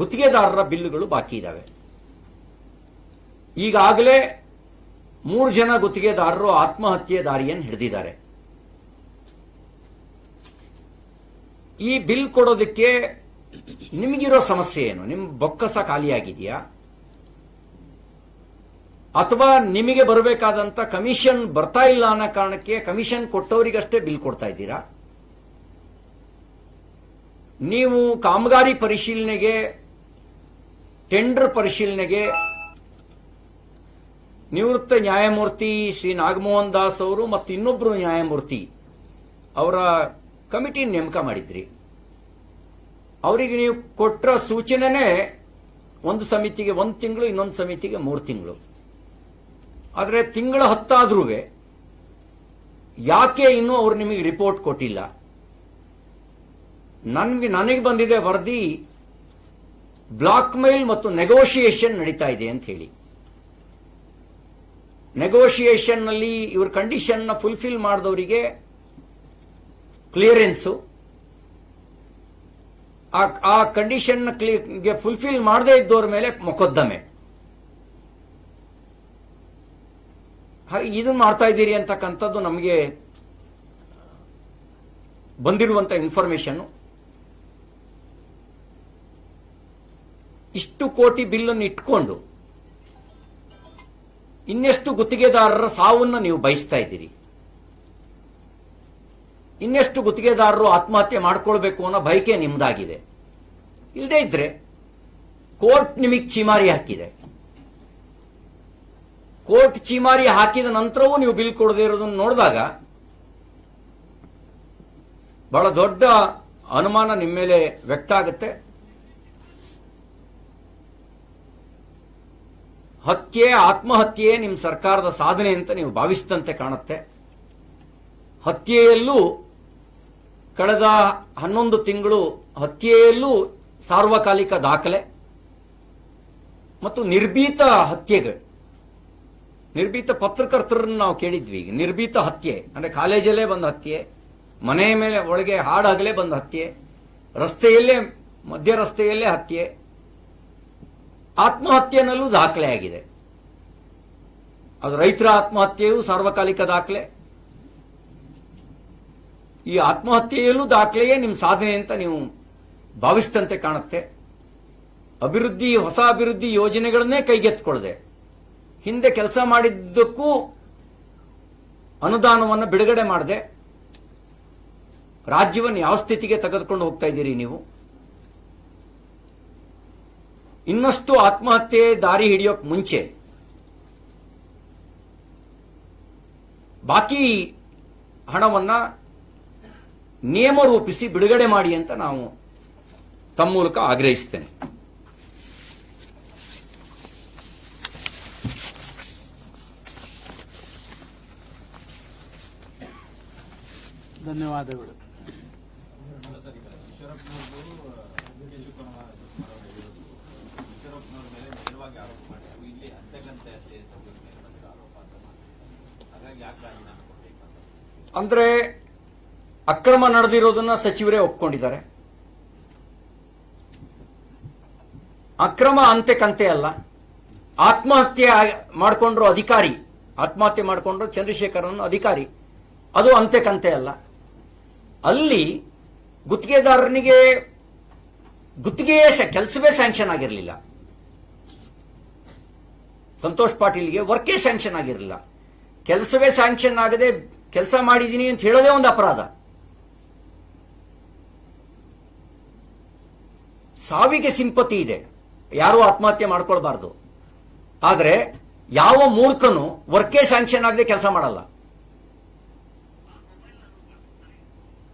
ಗುತ್ತಿಗೆದಾರರ ಬಿಲ್ಲುಗಳು ಬಾಕಿ ಇದ್ದಾವೆ ಈಗಾಗಲೇ ಮೂರು ಜನ ಗುತ್ತಿಗೆದಾರರು ಆತ್ಮಹತ್ಯೆ ದಾರಿಯನ್ನು ಹಿಡಿದಿದ್ದಾರೆ. ಈ ಬಿಲ್ ಕೊಡೋದಕ್ಕೆ ನಿಮಗಿರೋ ಸಮಸ್ಯೆ ಏನು? ನಿಮ್ಮ ಬೊಕ್ಕಸ ಖಾಲಿಯಾಗಿದೆಯಾ? ಅಥವಾ ನಿಮಗೆ ಬರಬೇಕಾದಂತ ಕಮಿಷನ್ ಬರ್ತಾ ಇಲ್ಲ ಅನ್ನೋ ಕಾರಣಕ್ಕೆ ಕಮಿಷನ್ ಕೊಟ್ಟವರಿಗಷ್ಟೇ ಬಿಲ್ ಕೊಡ್ತಾ ಇದ್ದೀರಾ? ನೀವು ಕಾಮಗಾರಿ ಪರಿಶೀಲನೆಗೆ, ಟೆಂಡರ್ ಪರಿಶೀಲನೆಗೆ ನಿವೃತ್ತ ನ್ಯಾಯಮೂರ್ತಿ ಶ್ರೀ ನಾಗಮೋಹನ್ ದಾಸ್ ಅವರು ಮತ್ತು ಇನ್ನೊಬ್ಬರು ನ್ಯಾಯಮೂರ್ತಿ ಅವರ ಕಮಿಟಿ ನೇಮಕ ಮಾಡಿದ್ರಿ. ಅವರಿಗೆ ನೀವು ಕೊಟ್ಟರ ಸೂಚನೆನೇ ಒಂದು ಸಮಿತಿಗೆ ಒಂದು ತಿಂಗಳು, ಇನ್ನೊಂದು ಸಮಿತಿಗೆ ಮೂರು ತಿಂಗಳು. ಆದರೆ ತಿಂಗಳ ಹತ್ತಾದ್ರೂ ಯಾಕೆ ಇನ್ನೂ ಅವ್ರು ನಿಮಗೆ ರಿಪೋರ್ಟ್ ಕೊಟ್ಟಿಲ್ಲ? ನನಗೆ ನನಗೆ ಬಂದಿದೆ ವರದಿ, ಬ್ಲಾಕ್ ಮೇಲ್ ಮತ್ತು ನೆಗೋಷಿಯೇಷನ್ ನಡೀತಾ ಇದೆ ಅಂತ ಹೇಳಿ. ನೆಗೋಷಿಯೇಷನ್ನಲ್ಲಿ ಇವ್ರ ಕಂಡೀಷನ್ನ ಫುಲ್ಫಿಲ್ ಮಾಡಿದವರಿಗೆ ಕ್ಲಿಯರೆನ್ಸು ಆ ಕಂಡೀಷನ್ ಕ್ಲಿಯರ್ಗೆ ಫುಲ್ಫಿಲ್ ಮಾಡದೇ ಇದ್ದವ್ರ ಮೇಲೆ ಮೊಕದ್ದಮೆ. ಹಾಗೆ ಇದನ್ನ ಮಾಡ್ತಾ ಇದ್ದೀರಿ ಅಂತಕ್ಕಂಥದ್ದು ನಮಗೆ ಬಂದಿರುವಂಥ ಇನ್ಫಾರ್ಮೇಶನ್ ಇಷ್ಟು ಕೋಟಿ ಬಿಲ್ಲನ್ನು ಇಟ್ಕೊಂಡು ಇನ್ನೆಷ್ಟು ಗುತ್ತಿಗೆದಾರರ ಸಾವನ್ನು ನೀವು ಬಯಸ್ತಾ ಇದ್ದೀರಿ? ಇನ್ನೆಷ್ಟು ಗುತ್ತಿಗೆದಾರರು ಆತ್ಮಹತ್ಯೆ ಮಾಡ್ಕೊಳ್ಬೇಕು ಅನ್ನೋ ಬಯಕೆ ನಿಮ್ದಾಗಿದೆ. ಇಲ್ಲದೇ ಇದ್ರೆ ಕೋರ್ಟ್ ನಿಮಗೆ ಚೀಮಾರಿ ಹಾಕಿದೆ. ಕೋರ್ಟ್ ಚೀಮಾರಿ ಹಾಕಿದ ನಂತರವೂ ನೀವು ಬಿಲ್ ಕೊಡದೇ ಇರೋದನ್ನು ನೋಡಿದಾಗ ಬಹಳ ದೊಡ್ಡ ಅನುಮಾನ ನಿಮ್ಮ ಮೇಲೆ ವ್ಯಕ್ತ ಆಗುತ್ತೆ. ಹತ್ಯೆ, ಆತ್ಮಹತ್ಯೆ ನಿಮ್ಮ ಸರ್ಕಾರದ ಸಾಧನೆ ಅಂತ ನೀವು ಭಾವಿಸಿದಂತೆ ಕಾಣುತ್ತೆ. ಹತ್ಯೆಯಲ್ಲೂ ಕಳೆದ ಹನ್ನೊಂದು ತಿಂಗಳು ಹತ್ಯೆಯಲ್ಲೂ ಸಾರ್ವಕಾಲಿಕ ದಾಖಲೆ ಮತ್ತು ನಿರ್ಭೀತ ಹತ್ಯೆಗಳು. ನಿರ್ಭೀತ ಪತ್ರಕರ್ತರನ್ನು ನಾವು ಕೇಳಿದ್ವಿ. ಈಗ ನಿರ್ಭೀತ ಹತ್ಯೆ, ಅಂದರೆ ಕಾಲೇಜಲ್ಲೇ ಬಂದ ಹತ್ಯೆ ಮನೆಯ ಮೇಲೆ ಒಳಗೆ ಹಾಡಾಗಲೇ ಬಂದ ಹತ್ಯೆ, ರಸ್ತೆಯಲ್ಲೇ, ಮಧ್ಯ ರಸ್ತೆಯಲ್ಲೇ ಹತ್ಯೆ, ಆತ್ಮಹತ್ಯೆನಲ್ಲೂ ದಾಖಲೆ ಆಗಿದೆ ಅದು ರೈತರ ಆತ್ಮಹತ್ಯೆಯೂ ಸಾರ್ವಕಾಲಿಕ ದಾಖಲೆ. ಈ ಆತ್ಮಹತ್ಯೆಯಲ್ಲೂ ದಾಖಲೆಯೇ ನಿಮ್ಮ ಸಾಧನೆ ಅಂತ ನೀವು ಭಾವಿಸಿದಂತೆ ಕಾಣುತ್ತೆ. ಅಭಿವೃದ್ಧಿ, ಹೊಸ ಅಭಿವೃದ್ಧಿ ಯೋಜನೆಗಳನ್ನೇ ಕೈಗೆತ್ತಿಕೊಳ್ಳದೆ. ಹಿಂದೆ ಕೆಲಸ ಮಾಡಿದ್ದಕ್ಕೂ ಅನುದಾನವನ್ನು ಬಿಡುಗಡೆ ಮಾಡದೆ, ರಾಜ್ಯವನ್ನು ಯಾವ ಸ್ಥಿತಿಗೆ ತೆಗೆದುಕೊಂಡು ಹೋಗ್ತಾ ಇದ್ದೀರಿ ನೀವು? ಇನ್ನಷ್ಟು ಆತ್ಮಹತ್ಯೆ ದಾರಿ ಹಿಡಿಯೋಕ್ ಮುಂಚೆ, ಬಾಕಿ ಹಣವನ್ನ ನಿಯಮ ರೂಪಿಸಿ ಬಿಡುಗಡೆ ಮಾಡಿ ಅಂತ ನಾವು ತಮ್ಮ ಮೂಲಕ ಆಗ್ರಹಿಸ್ತೇನೆ. ಧನ್ಯವಾದಗಳು. ಅಂದ್ರೆ ಅಕ್ರಮ ನಡೆದಿರೋದನ್ನ ಸಚಿವರೇ ಒಪ್ಕೊಂಡಿದ್ದಾರೆ. ಅಕ್ರಮ ಅಂತೆ ಅಲ್ಲ. ಆತ್ಮಹತ್ಯೆ ಮಾಡಿಕೊಂಡ್ರು ಮಾಡ್ಕೊಂಡ್ರು ಅಧಿಕಾರಿ. ಆತ್ಮಹತ್ಯೆ ಮಾಡ್ಕೊಂಡ್ರು ಚಂದ್ರಶೇಖರನ್ ಅಧಿಕಾರಿ. ಅದು ಅಂತೆ ಕಂತೆ ಅಲ್ಲ. ಅಲ್ಲಿ ಗುತ್ತಿಗೆದಾರನಿಗೆ ಗುತ್ತಿಗೆಯೇ ಕೆಲಸವೇ ಸ್ಯಾಂಕ್ಷನ್ ಆಗಿರಲಿಲ್ಲ. ಸಂತೋಷ್ ಪಾಟೀಲ್ಗೆ ವರ್ಕೇ ಸ್ಯಾಂಕ್ಷನ್ ಆಗಿರಲಿಲ್ಲ. ಕೆಲಸವೇ ಸ್ಯಾಂಕ್ಷನ್ ಆಗದೆ ಕೆಲಸ ಮಾಡಿದ್ದೀನಿ ಅಂತ ಹೇಳೋದೇ ಒಂದು ಅಪರಾಧ. ಸಾವಿಗೆ ಸಿಂಪತಿ ಇದೆ. ಯಾರು ಆತ್ಮಹತ್ಯೆ ಮಾಡ್ಕೊಳ್ಬಾರ್ದು. ಆದ್ರೆ ಯಾವ ಮೂರ್ಖನು ವರ್ಕೇ ಸ್ಯಾಂಕ್ಷನ್ ಆಗದೆ ಕೆಲಸ ಮಾಡಲ್ಲ.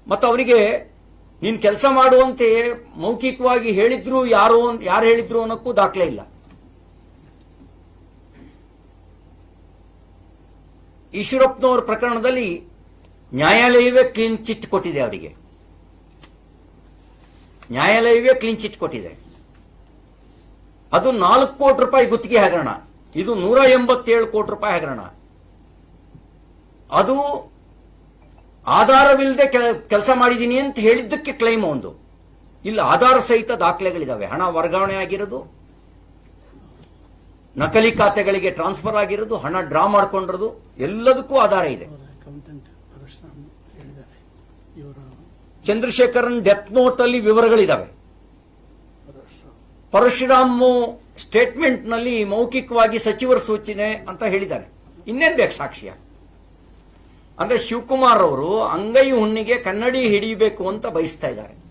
ಮತ್ತು ಅವರಿಗೆ ನೀನು ಕೆಲಸ ಮಾಡುವಂತೆ ಮೌಖಿಕವಾಗಿ ಹೇಳಿದ್ರು ಯಾರು ಯಾರು ಹೇಳಿದ್ರು ಅನ್ನೋಕ್ಕೂ ದಾಖಲೆ ಇಲ್ಲ. ಈಶ್ವರಪ್ಪನವರ ಪ್ರಕರಣದಲ್ಲಿ ನ್ಯಾಯಾಲಯವೇ ಕ್ಲೀನ್ ಚಿಟ್ ಕೊಟ್ಟಿದೆ ಅವರಿಗೆ. ನ್ಯಾಯಾಲಯವೇ ಕ್ಲೀನ್ ಚಿಟ್ ಕೊಟ್ಟಿದೆ. ಅದು ನಾಲ್ಕು ಕೋಟಿ ರೂಪಾಯಿ ಗುತ್ತಿಗೆ ಹಗರಣ. ಇದು ನೂರ ಎಂಬತ್ತೇಳು ಕೋಟಿ ರೂಪಾಯಿ ಹಗರಣ. ಅದು ಆಧಾರವಿಲ್ಲದೆ ಕೆಲಸ ಮಾಡಿದ್ದೀನಿ ಅಂತ ಹೇಳಿದ್ದಕ್ಕೆ ಕ್ಲೈಮ್ ಒಂದು. ಇಲ್ಲ, ಆಧಾರ ಸಹಿತ ದಾಖಲೆಗಳಿದ್ದಾವೆ ಹಣ ವರ್ಗಾವಣೆ ಆಗಿರೋದು, ನಕಲಿ ಖಾತೆಗಳಿಗೆ ಟ್ರಾನ್ಸ್ಫರ್ ಆಗಿರೋದು, ಹಣ ಡ್ರಾ ಮಾಡ್ಕೊಂಡಿರೋದು, ಎಲ್ಲದಕ್ಕೂ ಆಧಾರ ಇದೆ ಅವರ ಅಕೌಂಟೆಂಟ್ ಪರಶುರಾಮ್ ಹೇಳಿದ್ದಾರೆ ಇವರು ಚಂದ್ರಶೇಖರನ್ ಡೆತ್ ನೋಟ್ ಅಲ್ಲಿ ವಿವರಗಳಿದಾವೆ. ಪರಶುರಾಮ್ ಸ್ಟೇಟ್ಮೆಂಟ್ನಲ್ಲಿ ಮೌಖಿಕವಾಗಿ ಸಚಿವರ ಸೂಚನೆ ಅಂತ ಹೇಳಿದ್ದಾರೆ. ಇನ್ನೇನ್ ಬೇಕು ಸಾಕ್ಷಿಯ? ಅಂದ್ರೆ ಶಿವಕುಮಾರ್ ಅವರು ಅಂಗೈ ಹುಣ್ಣಿಗೆ ಕನ್ನಡಿ ಹಿಡಿಯಬೇಕು ಅಂತ ಬಯಸ್ತಾ ಇದ್ದಾರೆ.